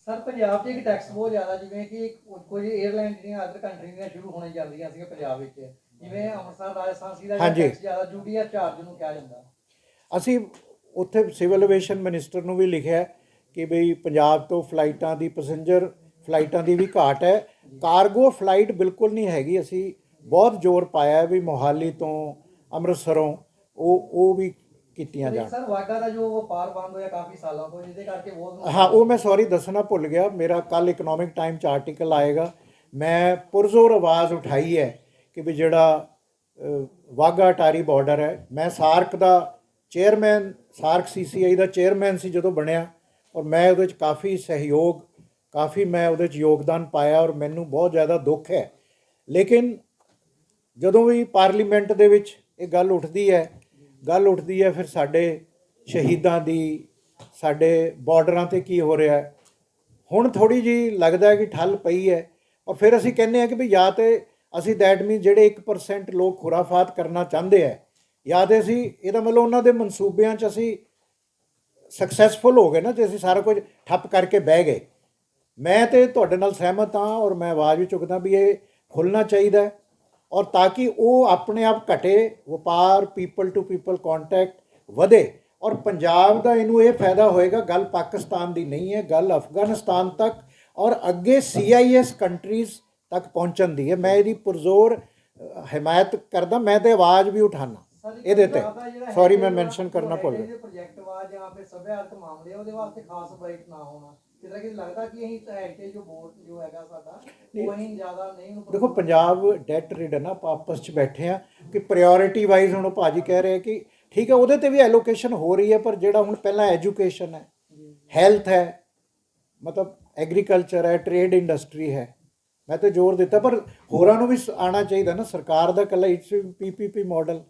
Sir, Punjab 'ਚ ਇੱਕ tax ਬਹੁਤ ਜ਼ਿਆਦਾ, ਜਿਵੇਂ ਕਿ ਕੁਝ 에ਅਰਲਾਈਨ ਜਿਹੜੀਆਂ ਅਦਰ ਕੰਟਰੀ ਦੀਆਂ ਸ਼ੁਰੂ ਹੋਣੇ ਚੱਲਦੀਆਂ ਸੀਗੀਆਂ ਪੰਜਾਬ ਵਿੱਚ। ਜਿਵੇਂ ਅੰਮ੍ਰਿਤਸਰ, ਰਾਜਸਥਾਨ ਸੀ ਦਾ ਹਾਂਜੀ। ਟੈਕਸ ਜ਼ਿਆਦਾ ਜੂਡੀਆ ਚਾਰਜ ਨੂੰ ਕਿਹਾ ਜਾਂਦਾ। ਅਸੀਂ ਉੱਥੇ ਸਿਵਲ ਐਵੀਏਸ਼ਨ ਮਿਨਿਸਟਰ ਨੂੰ ਵੀ ਲਿਖਿਆ ਹੈ ਕਿ ਬਈ ਪੰਜਾਬ ਤੋਂ ਫਲਾਈਟਾਂ ਦੀ ਪੈਸੇਂਜਰ ਫਲਾਈਟਾਂ ਦੀ ਵੀ ਘਾਟ ਹੈ। ਕਾਰਗੋ ਫਲਾਈਟ ਬਿਲਕੁਲ ਨਹੀਂ ਹੈਗੀ। ਅਸੀਂ ਬਹੁਤ ਜ਼ੋਰ ਪਾਇਆ ਵੀ ਮੋਹਾਲੀ ਤੋਂ ਅੰਮ੍ਰਿਤਸਰੋਂ ਉਹ ਉਹ ਵੀ ਕੀਤੀਆਂ ਜਾਣ। ਸਰ ਵਾਗਾ ਦਾ ਜੋ ਵਪਾਰ ਬੰਦ ਹੋਇਆ ਕਾਫੀ ਸਾਲਾਂ ਤੋਂ ਜਿਹਦੇ ਕਰਕੇ ਬਹੁਤ ਹਾਂ ਉਹ ਮੈਂ ਸੌਰੀ ਦੱਸਣਾ ਭੁੱਲ ਗਿਆ ਮੇਰਾ ਕੱਲ ਇਕਨੋਮਿਕ ਟਾਈਮ 'ਚ ਆਰਟੀਕਲ ਆਏਗਾ। ਮੈਂ ਪੁਰਜ਼ੋਰ ਆਵਾਜ਼ ਉਠਾਈ ਹੈ ਕਿ ਵੀ ਜਿਹੜਾ ਅ, ਵਾਹਗਾ ਅਟਾਰੀ ਬਾਰਡਰ ਹੈ ਮੈਂ ਸਾਰਕ ਦਾ ਚੇਅਰਮੈਨ ਸਾਰਕ ਸੀਸੀਆਈ ਦਾ ਚੇਅਰਮੈਨ ਸੀ ਜਦੋਂ ਬਣਿਆ ਔਰ ਮੈਂ ਉਹਦੇ 'ਚ ਕਾਫੀ ਸਹਿਯੋਗ ਕਾਫੀ ਮੈਂ ਉਹਦੇ 'ਚ ਯੋਗਦਾਨ ਪਾਇਆ ਔਰ ਮੈਨੂੰ ਬਹੁਤ ਜ਼ਿਆਦਾ ਦੁੱਖ ਹੈ। ਲੇਕਿਨ ਜਦੋਂ ਵੀ ਪਾਰਲੀਮੈਂਟ ਦੇ ਵਿੱਚ ਇਹ ਗੱਲ ਉੱਠਦੀ ਹੈ, ਗੱਲ ਉੱਠਦੀ ਹੈ ਫਿਰ ਸਾਡੇ ਸ਼ਹੀਦਾਂ ਦੀ, ਸਾਡੇ ਬਾਰਡਰਾਂ ਤੇ ਕੀ ਹੋ ਰਿਹਾ ਹੈ। ਹੁਣ ਥੋੜੀ ਜੀ ਲੱਗਦਾ ਹੈ ਕਿ ਠੱਲ ਪਈ ਹੈ ਔਰ ਫਿਰ ਅਸੀਂ ਕਹਿੰਦੇ ਹਾਂ ਕਿ ਵੀ ਜਾਂ ਤੇ ਅਸੀਂ ਦੈਟ ਮੀਨ ਜਿਹੜੇ 1% ਲੋਕ ਖੁਰਾਫਾਤ ਕਰਨਾ ਚਾਹੁੰਦੇ ਆ ਜਾਂ ਤੇ ਅਸੀਂ ਇਹਦਾ ਮਤਲਬ ਉਹਨਾਂ ਦੇ ਮਨਸੂਬਿਆਂ 'ਚ ਅਸੀਂ ਸਕਸੈਸਫੁਲ ਹੋ ਗਏ ਨਾ ਜੇ ਅਸੀਂ ਸਾਰਾ ਕੁਝ ਠੱਪ ਕਰਕੇ ਬਹਿ ਗਏ। ਮੈਂ ਤੇ ਤੁਹਾਡੇ ਨਾਲ ਸਹਿਮਤ ਹਾਂ ਔਰ ਮੈਂ ਆਵਾਜ਼ ਵੀ ਚੁੱਕਦਾ ਵੀ ਇਹ ਖੁੱਲਣਾ ਚਾਹੀਦਾ ਔਰ ਤਾਂ ਕਿ ਉਹ ਆਪਣੇ ਆਪ ਘਟੇ ਵਪਾਰ ਪੀਪਲ ਟੂ ਪੀਪਲ ਕੰਟੈਕਟ ਵਧੇ। ਔਰ ਪੰਜਾਬ ਦਾ ਇਹਨੂੰ ਇਹ ਫਾਇਦਾ ਹੋਏਗਾ ਗੱਲ ਪਾਕਿਸਤਾਨ ਦੀ ਨਹੀਂ ਹੈ ਗੱਲ ਅਫਗਾਨਿਸਤਾਨ ਤੱਕ ਔਰ ਅੱਗੇ ਸੀਆਈਐਸ ਕੰਟਰੀਜ਼ ਤੱਕ ਪਹੁੰਚਣ ਦੀ ਹੈ। ਮੈਂ ਇਹਦੀ ਪੁਰਜ਼ੋਰ ਹਮਾਇਤ ਕਰਦਾ ਮੈਂ ਤੇ ਆਵਾਜ਼ ਵੀ ਉਠਾਣਾ ਇਹਦੇ ਤੇ। ਸੌਰੀ ਮੈਂ ਮੈਂਸ਼ਨ ਕਰਨਾ ਭੁੱਲ ਗਿਆ। ਪ੍ਰੋਜੈਕਟ ਵਾ ਜਾਂ ਫਿਰ ਸੱਭਿਆਚਾਰਕ ਮਾਮਲੇ ਉਹਦੇ ਵਾਸਤੇ ਖਾਸ ਬ੍ਰੇਕ ਨਾ ਹੋਣਾ। ਕਿਤੇ ਕਿ ਲੱਗਦਾ ਕਿ ਅਸੀਂ ਹੈਰੀਟੇਜ ਜੋ ਬੋਰਡ ਜੋ ਹੈਗਾ ਸਾਡਾ ਉਹ ਅਸੀਂ ਜ਼ਿਆਦਾ ਨਹੀਂ ਉਹਨੂੰ ਦੇਖੋ ਪੰਜਾਬ ਡੈਟ ਰਿਡਨ ਆ ਆਪਾਂ ਆਪਸ ਚ ਬੈਠੇ ਆ ਕਿ ਪ੍ਰਾਇੋਰਟੀ ਵਾਈਜ਼ ਹੁਣ ਉਹ ਭਾਜੀ ਕਹਿ ਰਹੇ ਕਿ ਠੀਕ ਹੈ ਉਹਦੇ ਤੇ ਵੀ ਐਲੋਕੇਸ਼ਨ ਹੋ ਰਹੀ ਹੈ ਪਰ ਜਿਹੜਾ ਹੁਣ ਪਹਿਲਾਂ ਐਜੂਕੇਸ਼ਨ ਹੈ ਹੈਲਥ ਹੈ ਮਤਲਬ ਐਗਰੀਕਲਚਰ ਹੈ ਟ੍ਰੇਡ ਇੰਡਸਟਰੀ ਹੈ ਮੈਂ ਤੇ ਜ਼ੋਰ ਦਿੱਤਾ ਪਰ ਹੋਰਾਂ ਨੂੰ ਵੀ ਆਣਾ ਚਾਹੀਦਾ ਨਾ ਸਰਕਾਰ ਦਾ ਕੱਲਾ ਇਟਸ ਪੀਪੀਪੀ ਮਾਡਲ